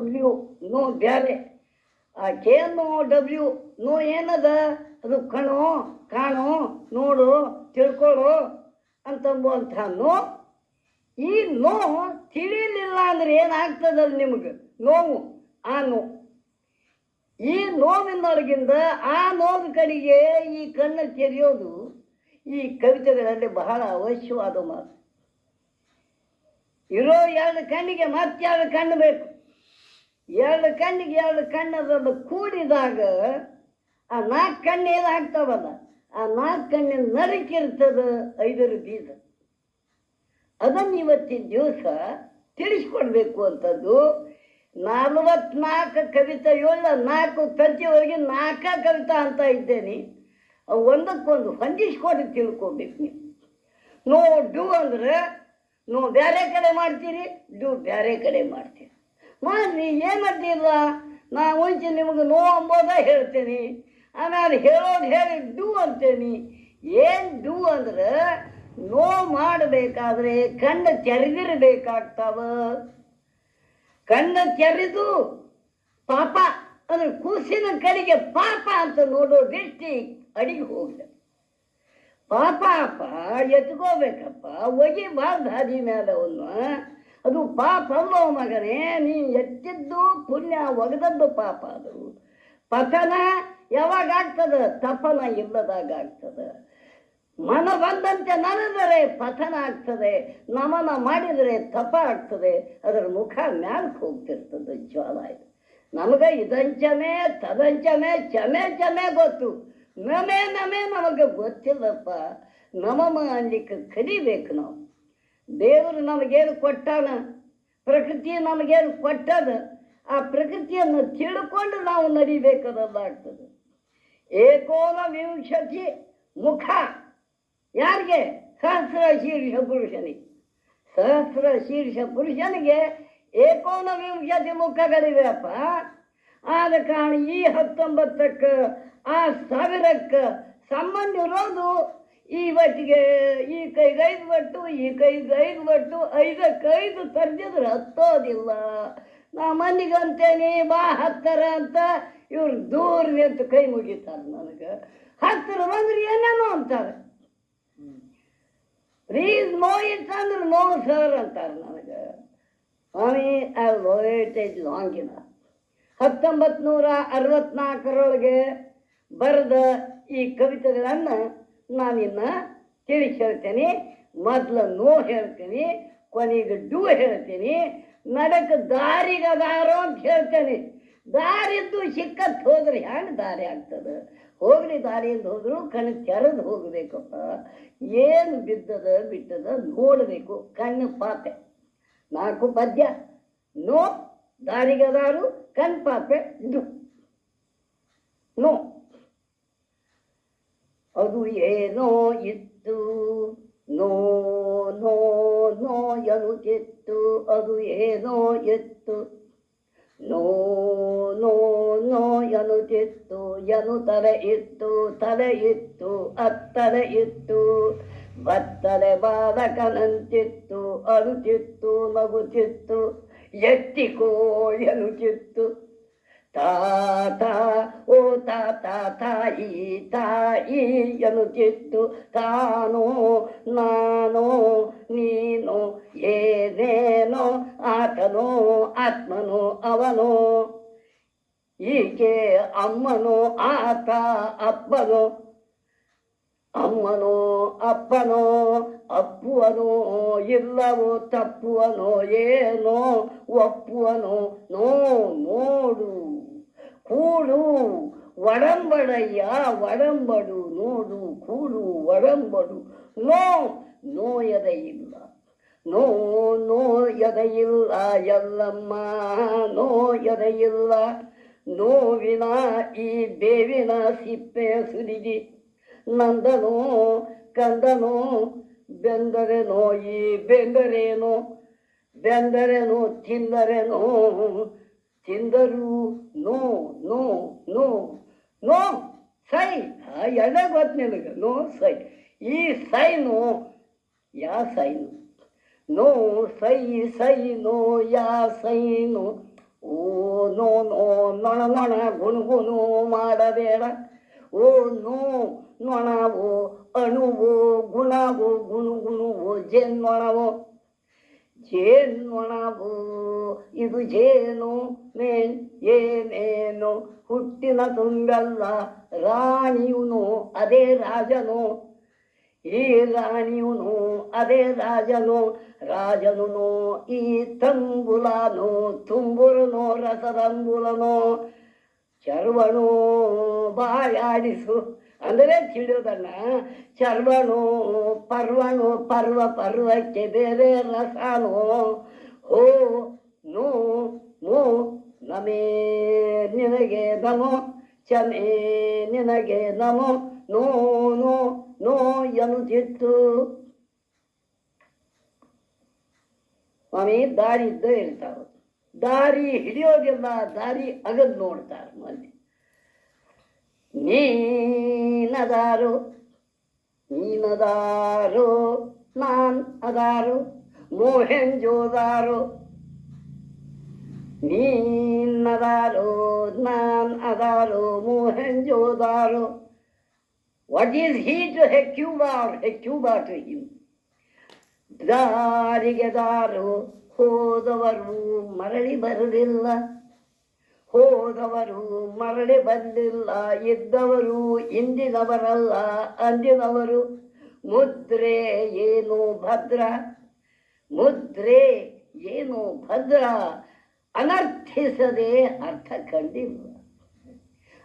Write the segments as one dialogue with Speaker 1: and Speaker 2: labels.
Speaker 1: W no ಬ್ಯಾರೆ. ಆ K no W no ಏನದ? ಅದು ಕಣು, ಕಾಣೋ, ನೋಡು ತಿಳ್ಕೊಳು ಅಂತಂಬುವಂಥ ನೋ. ಈ ನೋ ತಿಳಿಲಿಲ್ಲ ಅಂದ್ರೆ ಏನಾಗ್ತದಲ್ಲ ನಿಮಗೆ? ನೋವು, ಆ ನೋ. ಈ ನೋವಿನೊಳಗಿಂದ ಆ ನೋವು ಕಡೆಗೆ ಈ ಕಣ್ಣು ತೆರೆಯೋದು ಈ ಕವಿತೆಗಳಲ್ಲಿ ಬಹಳ ಅವಶ್ಯವಾದ ಮಾತು. ಇರೋ ಎರಡು ಕಣ್ಣಿಗೆ ಮತ್ತೆರಡು ಕಣ್ಣು ಬೇಕು? ಎರಡು ಕಣ್ಣಿಗೆ ಎರಡು ಕಣ್ಣದನ್ನು ಕೂಡಿದಾಗ ಆ ನಾಲ್ಕು ಕಣ್ಣು ಏನಾಗ್ತಾವಲ್ಲ? ಆ ನಾಲ್ಕು ಕಣ್ಣಿನ ನರಕಿರ್ತದ ಐದರ ಬೀಜ. ಅದನ್ನು ಇವತ್ತಿನ ದಿವಸ ತಿಳಿಸ್ಕೊಡ್ಬೇಕು ಅಂತದ್ದು ನಲವತ್ನಾಲ್ಕು ಕವಿತೆ ಏಳು ನಾಲ್ಕು ತಂತಿವರೆಗೆ ನಾಲ್ಕ ಕವಿತಾ ಅಂತ ಇದ್ದೇನೆ. ಒಂದಕ್ಕೊಂದು ಹೊಂದಿಸ್ಕೊಂಡು ತಿಳ್ಕೊಬೇಕು ನೀವು. ನೋ ಡೂ ಅಂದ್ರೆ ನೋ ಬೇರೆ ಕಡೆ ಮಾಡ್ತೀರಿ, ಡು ಬೇರೆ ಕಡೆ ಮಾಡ್ತೀರಿ. ಮಾಡ್ರಿ ಏನಂತಿಲ್ಲ ನಾ ಮುಂಚೆ ನಿಮಗೆ ನೋವು ಅಂಬೋದ ಹೇಳ್ತೀನಿ. ಆಮೇಲೆ ಹೇಳೋದು ಹೇಳಿ ಡೂ ಅಂತೇನಿ. ಏನು ಡು ಅಂದ್ರೆ ನೋವು ಮಾಡಬೇಕಾದ್ರೆ ಕಣ್ಣು ತೆರೆದಿರಬೇಕಾಗ್ತಾವ. ಕಣ್ಣು ತೆರೆದು ಪಾಪ, ಅಂದ್ರೆ ಕೂಸಿನ ಕಡೆಗೆ ಪಾಪ ಅಂತ ನೋಡೋ ದೃಷ್ಟಿ ಅಡಿಗೆ ಹೋಗ್ಲಿ. ಪಾಪ ಅಪ್ಪ ಎತ್ಕೋಬೇಕಪ್ಪ ಒಗಿಬಾರ್ದು ಹಾದಿ ಮೇಲೆ ಅವನು. ಅದು ಪಾಪ ಅಲ್ಲೋ ಮಗನೇ ನೀ ಎತ್ತಿದ್ದು ಪುಣ್ಯ ಒಗೆದದ್ದು ಪಾಪ ಅದು. ಪತನ ಯಾವಾಗ ಆಗ್ತದ ತಪನ ಇಲ್ಲದಾಗ ಆಗ್ತದ ಮನ ಬಂದಂತೆ ನಡೆದರೆ ಪತನ ಆಗ್ತದೆ. ನಮನ ಮಾಡಿದರೆ ತಪ ಆಗ್ತದೆ. ಅದರ ಮುಖ ಮ್ಯಾಲಕ್ಕೆ ಹೋಗ್ತಿರ್ತದೆ ಜ್ವಾಲ ಇದು ನಮಗೆ ಇದಂಚನೆ ತದಂಚನೆ ಚಮೆ ಚಮೆ ಗೊತ್ತು. ನಮೇ ನಮೇ ನಮಗೆ ಗೊತ್ತಿಲ್ಲಪ್ಪ. ನಮಮ ಅನ್ಲಿಕ್ಕೆ ಕಲಿಬೇಕು ನಾವು. ದೇವರು ನಮಗೇನು ಕೊಟ್ಟಾನ? ಪ್ರಕೃತಿ ನಮಗೇನು ಕೊಟ್ಟದ? ಆ ಪ್ರಕೃತಿಯನ್ನು ತಿಳ್ಕೊಂಡು ನಾವು ನಡಿಬೇಕದಲ್ಲಾಗ್ತದೆ ಏಕೋನವಿಂಶತಿ ಏಕೋನ ವಿಂಶತಿ ಮುಖ. ಯಾರಿಗೆ? ಸಹಸ್ರ ಶೀರ್ಷ ಪುರುಷನಿಗೆ. ಸಹಸ್ರ ಶೀರ್ಷ ಪುರುಷನಿಗೆ ಏಕೋನ ವಿಂಶತಿ ಮುಖಗಳಿವೆಯಪ್ಪ. ಆದ ಕಾರಣ ಈ ಹತ್ತೊಂಬತ್ತಕ್ಕೆ, ಆ ಸಾವಿರಕ್ಕೆ ಸಂಬಂಧ ಇರೋದು ಇವತ್ತಿಗೆ ಈ ಕೈಗೆ ಐದು ಬಟ್ಟು, ಈ ಕೈಗೆ ಐದು ಬಟ್ಟು, ಐದು ಕೈದು ತರ್ದಿದ್ರೆ ಹತ್ತೋದಿಲ್ಲ. ನಾ ಮನಿಗಂತೇನಿ ಬಾ ಹತ್ತರ ಅಂತ ಇವ್ರು ದೂರ ನಿಂತು ಕೈ ಮುಗಿತಾರೆ ನನಗೆ. ಹತ್ತಿರ ಬಂದ್ರೆ ಏನೇನೋ ಅಂತಾರೆ. ಪ್ಲೀಸ್ ನೋ ಅಂದ್ರೆ ನೋ ಸರ್ ಅಂತಾರೆ ನನಗೆ. ಸ್ವಾಮಿ ಐ ವೇಟ್ ಇಸ್ ಲಾಂಗ್ ಇನ ಹತ್ತೊಂಬತ್ತು ನೂರ ಅರವತ್ನಾಲ್ಕರೊಳಗೆ ಬರೆದ ಈ ಕವಿತೆಗಳನ್ನು ನಾನಿನ್ನ ತಿಳಿಸಿ ಹೇಳ್ತೇನೆ, ಮೊದಲು ನೋ ಹೇಳ್ತೀನಿ, ಕೊನೆಗೆ ಡು ಹೇಳ್ತೀನಿ, ನಡಕ ದಾರಿಗದಾರೋ ಅಂತ ಹೇಳ್ತೇನೆ. ದಾರಿದ್ದು ಸಿಕ್ಕತ್ ಹೋದ್ರೆ ಹೆಂಗೆ ದಾರಿ ಆಗ್ತದೆ? ಹೋಗ್ಲಿ ದಾರಿಯಿಂದ ಹೋದ್ರು ಕಣ್ಣು ತೆರೆದು ಹೋಗಬೇಕಪ್ಪ. ಏನು ಬಿದ್ದದ ಬಿಟ್ಟದ ನೋಡಬೇಕು, ಕಣ್ಣು ಪಾಪೆ. ನಾಲ್ಕು ಪದ್ಯ. ನೋ ದಾರಿಗದಾರು ಕಣ್ ಪಾಪೆ ಡು ನೋ. ぐえのいっとのののやるけっとあぐえのいっとのののやるけっとやのたれいっとたれいっとあったれいっとばったればらかなんてっとあるけっとまぐけっとやってこうやるけっと ತಾತ ಓ ತಾತ ತಾಯಿ ತಾಯಿ ಎನ್ನುತ್ತಿತ್ತು ತಾನೋ ನಾನೋ ನೀನು ಏನೇನೋ ಆತನೋ ಆತ್ಮನೋ ಅವನೋ ಈಕೆ ಅಮ್ಮನೋ ಆತ ಅಪ್ಪನೋ ಅಮ್ಮನೋ ಅಪ್ಪನೋ ಅಪ್ಪುವನೋ ಇಲ್ಲವೋ ತಪ್ಪುವನೋ ಏನೋ ಒಪ್ಪುವನೋ ನೋ ನೋಡು ಕೂಡು ಒಡಂಬಡಯ್ಯ ಒಡಂಬಡು, ನೋಡು, ಕೂಡು, ಒಡಂಬಡು. ನೋ, ನೋಯದ ಇಲ್ಲ. ನೋ, ನೋಯದ ಇಲ್ಲ ಎಲ್ಲಮ್ಮ ನೋ ಇಲ್ಲ. ನೋವಿನ ಈ ಬೇವಿನ ಸಿಪ್ಪೆ ಸುರಿದಿ ನಂದನೋ, ಕಂದನೋ, ಬೆಂದರೆನೋ, ಈ ಬೆಂದರೇನೋ, ಬೆಂದರೆನೋ, ತಿಂದರೆನೋ ತಿಂದರು ನೋ ನೋ ನೋ ನೋ ಸೈ ಎಡೆ ಗೊತ್ತು ನಿನಗೆ, ನೋ ಸೈ, ಈ ಸೈನು, ಯಾ ಸೈನು, ನೋ ಸೈ ಸೈ, ನೋ, ಯಾ ಸೈನು, ಓ, ನೋ ನೋ, ನೊಣ ನೊಣ ಗುಣಗುಣು ಮಾಡಬೇಡ, ಓ, ನೋ, ನೊಣವೋ, ಅಣುವೋ, ಗುಣವೋ ಗುಣಗುಣವೋ ಜೇನ್ನೊಣವೋ ಜೇನ್ನೊಣವು ಇದು ಜೇನು ಮೇನ್ ಏನೇನು ಹುಟ್ಟಿನ ತುಂಬಲ್ಲ ರಾಣಿಯುನು ಅದೇ ರಾಜನು ಈ ರಾಣಿಯುನು ಅದೇ ರಾಜನು ರಾಜನು ಈ ತಂಬುಲನು ತುಂಬುರುನು ರಸದಂಬುಲನು ಚರ್ವಣು ಬಾಯಾಡಿಸು. ಅಂದರೆ ತಿಳಿಯೋದನ್ನ ಚರ್ವಣು ಪರ್ವಣೋ ಪರ್ವ ಪರ್ವಕ್ಕೆ ಬೇರೆ ರಸನು. ಓ ನೋ ನೋ, ನಮೇ ನಿನಗೆ ನಮೋ, ಚಮೇ ನಿನಗೆ ನಮೋ, ನೋ ನೋ ನೋ ಎನ್ನುತ್ತಿತ್ತು. ದಾರಿ ಇದ್ದ ಹೇಳ್ತಾವ ದಾರಿ ಹಿಡಿಯೋದಿಲ್ಲ ದಾರಿ ಅಗದ್ ನೋಡ್ತಾರ ಮಂದಿ ನೀನದಾರು ನೀನದಾರು ನಾನ್ ಅದಾರು ಮೋಹೆಂಜೋದಾರು ನೀನದಾರು ನಾನ್ ಅದಾರು Mohenjodaro what is he to Hecuba Hecuba to him ದಾರಿಗೆ ದಾರು ಹೋದವರು ಮರಳಿ ಬರಲಿಲ್ಲ. ಹೋದವರು ಮರಳಿ ಬಂದಿಲ್ಲ. ಇದ್ದವರು ಇಂದಿನವರಲ್ಲ. ಅಂದಿನವರು ಮುದ್ರೆ ಏನು ಭದ್ರ? ಮುದ್ರೆ ಏನು ಭದ್ರ? ಅನರ್ಥಿಸದೆ ಅರ್ಥ ಕಂಡಿಲ್ಲ.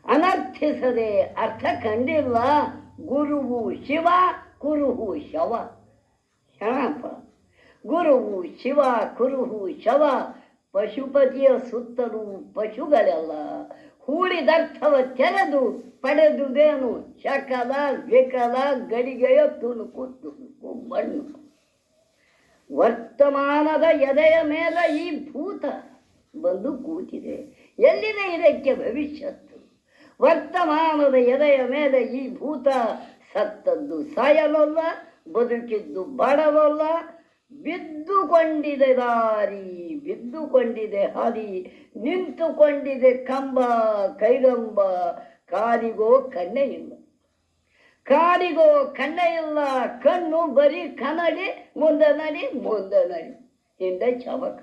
Speaker 1: ಅನರ್ಥಿಸದೆ ಅರ್ಥ ಕಂಡಿಲ್ಲ. ಗುರುವು ಶಿವ ಕುರುಹು ಶವ. ಶರಣಪ್ಪ ಗುರುವು ಶಿವ, ಕುರುಹು ಶವ, ಪಶುಪತಿಯ ಸುತ್ತಲೂ ಪಶುಗಳೆಲ್ಲ ಹೂಳಿದರ್ಥವ ತೆರೆದು ಪಡೆದುದೇನು ಶಕಲ, ವಿಕಲ, ಗಡಿಗೆಯ ತುಣುಕು ತುಣುಕು, ಮಣ್ಣು. ವರ್ತಮಾನದ ಎದೆಯ ಮೇಲೆ ಈ ಭೂತ ಬಂದು ಕೂತಿದೆ. ಎಲ್ಲಿದೆ ಇದಕ್ಕೆ ಭವಿಷ್ಯತ್ತು? ವರ್ತಮಾನದ ಎದೆಯ ಮೇಲೆ ಈ ಭೂತ ಸತ್ತದ್ದು ಸಾಯಲಲ್ಲ, ಬದುಕಿದ್ದು ಬಾಡಲಲ್ಲ ಬಿದ್ದುಕೊಂಡಿದೆ ದಾರಿ, ಬಿದ್ದುಕೊಂಡಿದೆ ಹಾದಿ, ನಿಂತುಕೊಂಡಿದೆ ಕಂಬ, ಕೈಗಂಬ ಕಾರಿಗೋ ಕಣ್ಣೆ ಇಲ್ಲ ಕಾರಿಗೋ ಕಣ್ಣೆ ಇಲ್ಲ ಕಣ್ಣು ಬರೀ ಕನ್ನಡಿ ಮುಂದೆ ನಡಿ ಮುಂದೆ ನಡಿ, ಹಿಂದೆ ಚಬಕ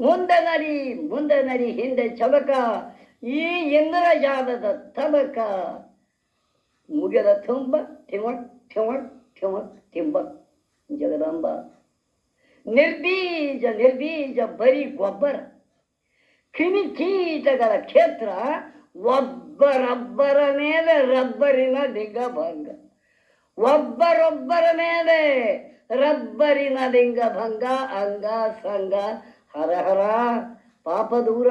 Speaker 1: ಮುಂದೆ ನಡಿ ಮುಂದೆ ನಡಿ, ಹಿಂದೆ ಚಬಕ ಈ ಇಂದ್ರಜಾಲದ ತಬಕ ಮುಗಿದ ತುಂಬ ಠಿಮಟ್ ಠಿಮಟ್ ಠಿಮಟ್ ತಿಂಬ, ಜಗದಂಬ. ನಿರ್ಬೀಜ ನಿರ್ಬೀಜ ಬರೀ ಗೊಬ್ಬರ. ಕ್ರಿಮಿ ಕೀಟಗಳ ಕ್ಷೇತ್ರ ಒಬ್ಬರೊಬ್ಬರ ಮೇಲೆ ರಬ್ಬರಿನ ಲಿಂಗಭಂಗ. ಒಬ್ಬರೊಬ್ಬರ ಮೇಲೆ ರಬ್ಬರಿನ ಲಿಂಗಭಂಗ, ಅಂಗ ಸಂಗ ಹರಹರ ಪಾಪ ದೂರ.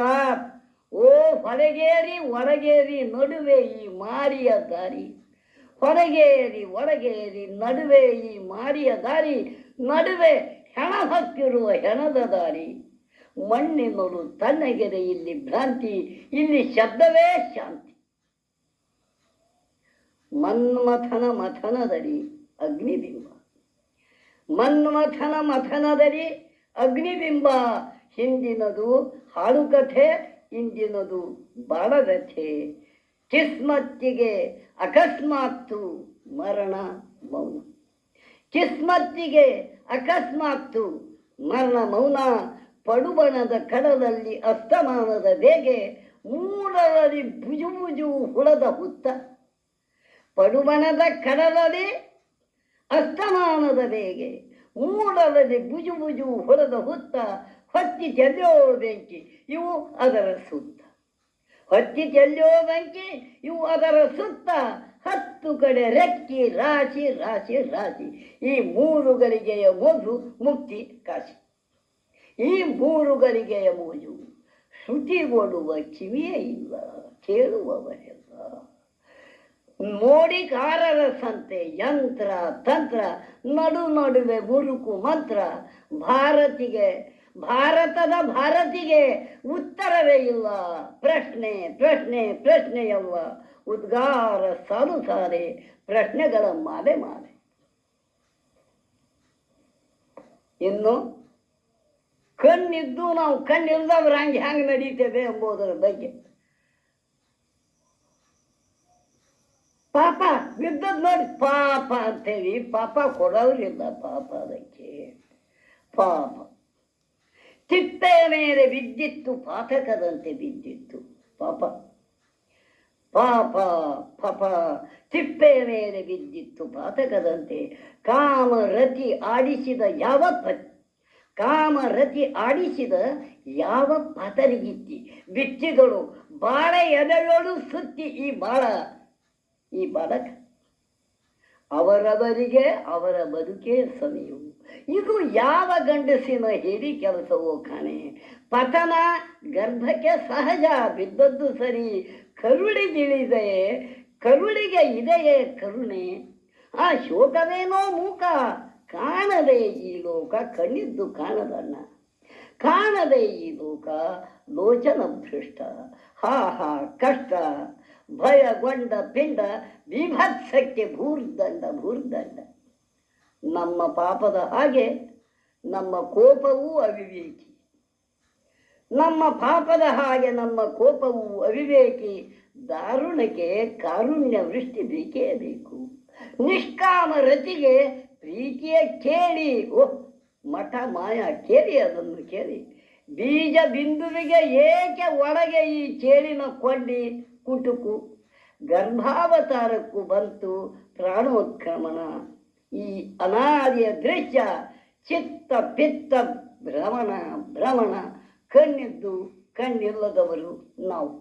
Speaker 1: ಓ, ಹೊರಗೇರಿ, ಒಳಗೇರಿ, ನಡುವೆ ಈ ಮಾರಿಯ ದಾರಿ. ಹೊರಗೇರಿ, ಒಳಗೇರಿ, ನಡುವೆ ಈ ಮಾರಿಯ ದಾರಿ. ನಡುವೆ ಹೆಣ ಹತ್ತಿರುವ ಹೆಣದ ದಾರಿ ಮಣ್ಣಿನರು ತಣ್ಣಗೆರೆ ಇಲ್ಲಿ ಭ್ರಾಂತಿ, ಇಲ್ಲಿ ಶಬ್ದವೇ ಶಾಂತಿ. ಮನ್ಮಥನ ಮಥನದಡಿ ಅಗ್ನಿಬಿಂಬ. ಮನ್ಮಥನ ಮಥನದಡಿ ಅಗ್ನಿಬಿಂಬ. ಹಿಂದಿನದು ಹಾಡುಕಥೆ, ಇಂದಿನದು ಬಾಡಗಥೆ ಕಿಸ್ಮತ್ತಿಗೆ ಅಕಸ್ಮಾತ್ತು ಮರಣ, ಮೌನ. ಕಿಸ್ಮತ್ತಿಗೆ ಅಕಸ್ಮಾತ್ತು ಮರಣ ಮೌನ ಪಡುಬಣದ ಕಡಲಲ್ಲಿ ಅಸ್ತಮಾನದ ಬೇಗೆ ಮೂಡರಲ್ಲಿ ಬುಜು ಬುಜು ಹುಳದ ಹುತ್ತ. ಪಡುಬಣದ ಕಡಲಲ್ಲಿ ಅಸ್ತಮಾನದ ಬೇಗೆ ಮೂಡರಲ್ಲಿ ಬುಜು ಬುಜು ಹೊರದ ಹುತ್ತ. ಹೊತ್ತಿ ಚೆಲ್ಲೋ ಬೆಂಕಿ, ಇವು ಅದರ ಸುತ್ತ. ಹೊತ್ತಿ ಚೆಲ್ಲೋ ಬೆಂಕಿ, ಇವು ಅದರ ಸುತ್ತ. ಹತ್ತು ಕಡೆ ರೆಕ್ಕಿ, ರಾಶಿ ರಾಶಿ ರಾಶಿ. ಈ ಮೂರು ಗಳಿಗೆಯ ಮೋಜು ಮುಕ್ತಿ ಕಾಶಿ. ಈ ಮೂರು ಗಳಿಗೆಯ ಮೋಜು ಶ್ರುತಿಗೊಡುವ ಕಿವಿಯೇ ಇಲ್ಲ, ಕೇಳುವವರೆಲ್ಲ. ಮೋಡಿಕಾರರ ಸಂತೆ, ಯಂತ್ರ, ತಂತ್ರ, ನಡು ನಡುವೆ ಮುರುಕು ಮಂತ್ರ, ಭಾರತಿಗೆ, ಭಾರತದ ಭಾರತಿಗೆ ಉತ್ತರವೇ ಇಲ್ಲ. ಪ್ರಶ್ನೆ ಪ್ರಶ್ನೆ, ಪ್ರಶ್ನೆಯಲ್ಲ. ಉದ್ಗಾರ ಸಾಲು ಸಾರೆ ಪ್ರಶ್ನೆಗಳ ಮಾಲೆ ಮಾಲೆ ಇನ್ನು ಕಣ್ಣಿದ್ದು ನಾವು ಕಣ್ಣಿಲ್ದವ್ರು ಹಂಗೆ ಹ್ಯಾಂಗೆ ನಡೀತೇವೆ ಎಂಬುದರ ಬಗ್ಗೆ. ಪಾಪ ಬಿದ್ದದ್ ನೋಡಿ ಪಾಪ ಅಂತೇಳಿ ಪಾಪ ಕೊಡೋರಿಲ್ಲ ಪಾಪ ಅದಕ್ಕೆ. ಪಾಪ. ಚಿತ್ತ ಮೇಲೆ ಬಿದ್ದಿತ್ತು, ಪಾತಕದಂತೆ ಬಿದ್ದಿತ್ತು ಪಾಪ. ಪಾಪ ಪಾಪ. ತಿಪ್ಪೆಯ ಮೇಲೆ ಬಿದ್ದಿತ್ತು ಪಾತಕದಂತೆ. ಕಾಮರತಿ ಆಡಿಸಿದ ಯಾವ ಪತ್ ಕಾಮರತಿ ಆಡಿಸಿದ ಯಾವ ಪಾತರಿಗಿತ್ತಿ? ಬಿಚ್ಚಿಗಳು, ಬಾಳ ಎದೆಗಳು ಸುತ್ತಿ ಈ ಬಾಳ, ಈ ಬಾಲಕ. ಅವರವರಿಗೆ ಅವರ ಬದುಕೇ ಸಮಯವು. ಇದು ಯಾವ ಗಂಡಸಿನ ಹೇಳಿ ಕೆಲಸವೋ ಕಾಣೆ. ಪತನ ಗರ್ಭಕ್ಕೆ ಸಹಜ ಬಿದ್ದದ್ದು ಸರಿ. ಕರುಳಿಗಿಳಿದೆ ಕರುಳಿಗೆ ಇದೆಯೇ ಕರುಣೆ? ಆ ಶೋಕವೇನೋ ಮೂಕ, ಕಾಣದೆ ಈ ಲೋಕ ಕಣ್ಣಿದ್ದು ಕಾಣದಣ್ಣ ಕಾಣದೆ ಈ ಲೋಕ ಲೋಚನ ಭ್ರಷ್ಟ. ಹಾ ಹಾ, ಕಷ್ಟ ಭಯಗೊಂಡ ಪಿಂಡ, ವಿಭತ್ಸಕ್ಕೆ ಭೂರ್ದಂಡ ಭೂರ್ದಂಡ. ನಮ್ಮ ಪಾಪದ ಹಾಗೆ ನಮ್ಮ ಕೋಪವೂ ಅವಿವೇಕಿ. ನಮ್ಮ ಪಾಪದ ಹಾಗೆ ನಮ್ಮ ಕೋಪವು ಅವಿವೇಕಿ ದಾರುಣಕ್ಕೆ ಕಾರುಣ್ಯ ವೃಷ್ಟಿ ಬೇಕೇ ಬೇಕು. ನಿಷ್ಕಾಮ ರತಿಗೆ ಪ್ರೀತಿಯ ಕೇಳಿ. ಓ ಮಠ ಮಾಯ ಕೇಳಿ ಅದನ್ನು ಕೇಳಿ. ಬೀಜ ಬಿಂದುವಿಗೆ ಏಕೆ ಒಳಗೆ ಈ ಚೇಳಿನ ಕೊಂಡಿ ಕುಟುಕು? ಗರ್ಭಾವತಾರಕ್ಕೂ ಬಂತು ಪ್ರಾಣೋತ್ಕ್ರಮಣ. ಈ ಅನಾದಿಯ ದೃಶ್ಯ ಚಿತ್ತ ಪಿತ್ತ ಭ್ರಮಣ ಭ್ರಮಣ. ಕಣ್ಣಿದ್ದು ಕಣ್ಣಿಲ್ಲದವರು ನಾವು.